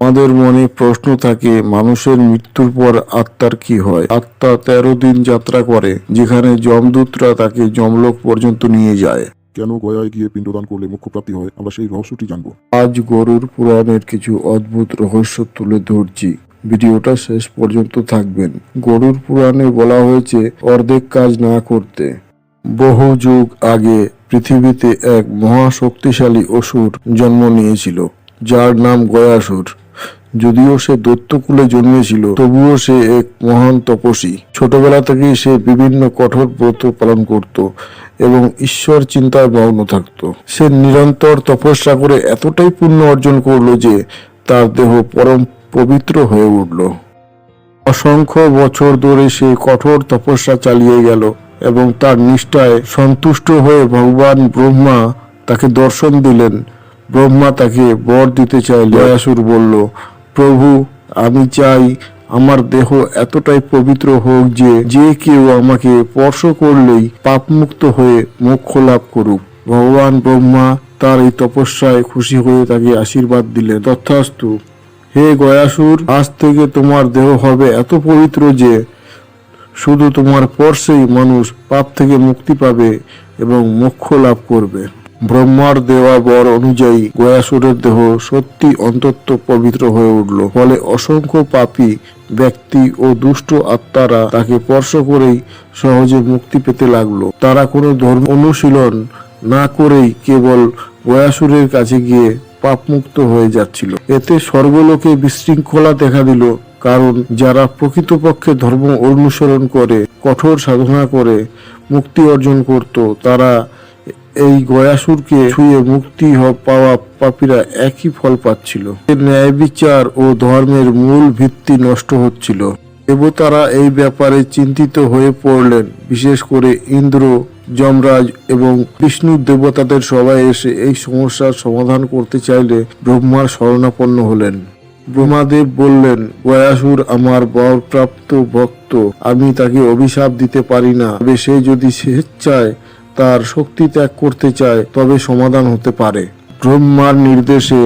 আমাদের মনে প্রশ্ন থাকে মানুষের মৃত্যুর পর আত্মার কি হয়? আত্মা তেরো দিন যাত্রা করে যেখানে যমদূতরা তাকে যমলোক পর্যন্ত নিয়ে যায়। কেন গয়ায় গিয়ে পিণ্ডদান করলে মোক্ষ প্রাপ্তি হয়? আমরা সেই রহস্যটি জানব। আজ গরুর পুরাণের কিছু অদ্ভুত রহস্য তুলে ধরছি। ভিডিওটা শেষ পর্যন্ত থাকবেন। গরুর পুরাণে বলা হয়েছে অর্ধেক কাজ না করতে। বহু যুগ আগে পৃথিবীতে এক মহা শক্তিশালী অসুর জন্ম নিয়েছিল। যার নাম গয়াসুর। যদিও সে দৈত্যকুলে জন্মেছিল, তবুও সে এক মহান তপস্বী। ছোটবেলা থেকেই সে বিভিন্ন কঠোর ব্রত পালন করত এবং ঈশ্বর চিন্তায় মগ্ন থাকত। সে নিরন্তর তপস্যা করে এতটাই পুণ্য অর্জন করল যে তার দেহ পরম পবিত্র হয়ে উঠল। অসংখ্য বছর ধরে সে কঠোর তপস্যা চালিয়ে গেল এবং তার নিষ্ঠায় সন্তুষ্ট হয়ে ভগবান ব্রহ্মা তাকে দর্শন দিলেন ব্রহ্মা তাকে বর দিতে চাইলে গয়াসুর বলল, প্রভু, আমি চাই আমার দেহ এতটাই পবিত্র হোক যে যে কেউ আমাকে স্পর্শ করলেই পাপমুক্ত হয়ে মোক্ষ লাভ করুক। ভগবান ব্রহ্মা তার এই তপস্যায় খুশি হয়ে তাকে আশীর্বাদ দিলেন। তথাস্তু, হে গয়াসুর, আজ থেকে তোমার দেহ হবে এত পবিত্র যে, শুধু তোমার স্পর্শেই মানুষ পাপ থেকে মুক্তি পাবে এবং মোক্ষ লাভ করবে। ব্রহ্মার দেওয়া বর অনুযায়ী গয়াসুরের দেহ সত্যি অন্তত পবিত্র হয়ে উঠল। ফলে অসংখ্য পাপী, ব্যক্তি ও দুষ্ট আত্মারা তাকে স্পর্শ করেই সহজে মুক্তি পেতে লাগল। তারা কোনো ধর্ম অনুশীলন না করেই কেবল গয়াসুরের কাছে গিয়ে পাপমুক্ত হয়ে যাচ্ছিল। এতে স্বর্গলোকে বিশৃঙ্খলা দেখা দিল, কারণ যারা প্রকৃতপক্ষে ধর্ম অনুসরণ করে, কঠোর সাধনা করে, মুক্তি অর্জন করত, তারা এই গয়াসুরকে ছুঁয়ে মুক্তি পাওয়া পাপীরা একই ফল পাচ্ছিল। ন্যায় বিচার ও ধর্মের মূল ভিত্তি নষ্ট হচ্ছিল। দেবতারা এই ব্যাপারে চিন্তিত হয়ে পড়লেন। বিশেষ করে ইন্দ্র, যমরাজ এবং বিষ্ণু দেবতাদের সবাই এসে এই সমস্যার সমাধান করতে চাইলে ব্রহ্মার শরণাপন্ন হলেন। ব্রহ্মাদেব বললেন গয়াসুর আমার বরপ্রাপ্ত ভক্ত, আমি তাকে অভিশাপ দিতে পারি না। সে যদি স্বেচ্ছায় তার শক্তি ত্যাগ করতে চায়, তবে সমাধান হতে পারে। ব্রহ্মার নির্দেশে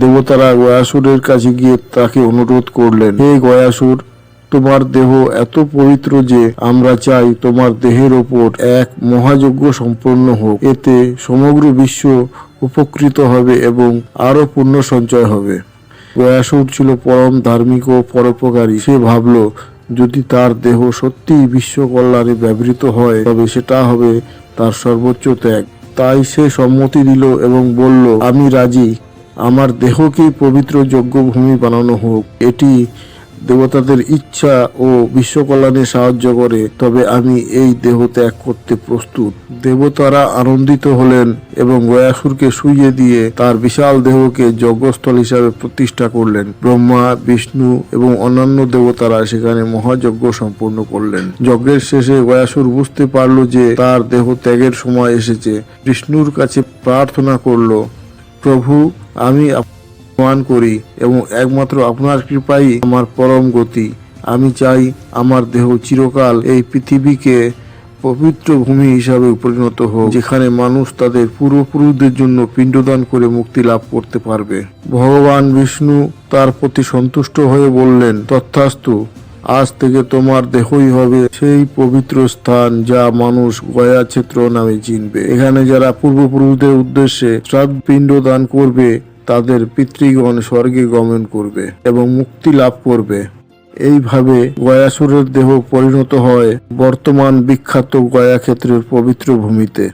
দেবতারা গয়াসুরের কাছে গিয়ে তাকে অনুরোধ করলেন, হে গয়াসুর, তোমার দেহ এত পবিত্র যে আমরা চাই তোমার দেহের ওপর এক মহাযজ্ঞ সম্পন্ন হোক। এতে সমগ্র বিশ্ব উপকৃত হবে এবং আরও পুণ্য সঞ্চয় হবে। গয়াসুর ছিল পরম ধার্মিক ও পরোপকারী। সে ভাবল, যদি তার দেহ সত্যিই বিশ্ব কল্যাণে ব্যবহৃত হয়, তবে সেটা হবে তার সর্বোচ্চ ত্যাগ। তাই সে সম্মতি দিল এবং বলল, আমি রাজি। আমার দেহকেই পবিত্র যোগ্য ভূমি বানানো হোক। এটি দেবতাদের ইচ্ছা ও বিশ্ব কল্যাণে সাহায্য করে, তবে আমি এই দেহ ত্যাগ করতে প্রস্তুত। দেবতারা আনন্দিত হলেন এবং গয়াসুরকে শুইয়ে দিয়ে তার বিশাল দেহকে যজ্ঞস্থল হিসাবে প্রতিষ্ঠা করলেন। ব্রহ্মা, বিষ্ণু এবং অন্যান্য দেবতারা সেখানে মহাযজ্ঞ সম্পূর্ণ করলেন। যজ্ঞের শেষে গয়াসুর বুঝতে পারল যে তার দেহ ত্যাগের সময় এসেছে। বিষ্ণুর কাছে প্রার্থনা করল, প্রভু, আমি প্রমাণ করি এবং একমাত্র আপনার কৃপাই আমার পরম গতি। আমি চাই আমার দেহ চিরকাল এই পৃথিবীকে পবিত্র ভূমি হিসাবে পরিণত হোক, যেখানে মানুষ তাদের পূর্বপুরুষদের জন্য পিণ্ডদান করে মুক্তি লাভ করতে পারবে। ভগবান বিষ্ণু তার প্রতি সন্তুষ্ট হয়ে বললেন, তথাস্তু, আজ থেকে তোমার দেহই হবে সেই পবিত্র স্থান যা মানুষ গয়া ক্ষেত্র নামে চিনবে। এখানে যারা পূর্বপুরুষদের উদ্দেশ্যে শ্রাদ্ধ পিণ্ড দান করবে তাদের পিতৃগণ স্বর্গে গমন করবে এবং মুক্তি লাভ করবে। এইভাবে গয়াসুরের দেহ পরিণত হয় বর্তমান বিখ্যাত গয়া ক্ষেত্রের পবিত্র ভূমিতে।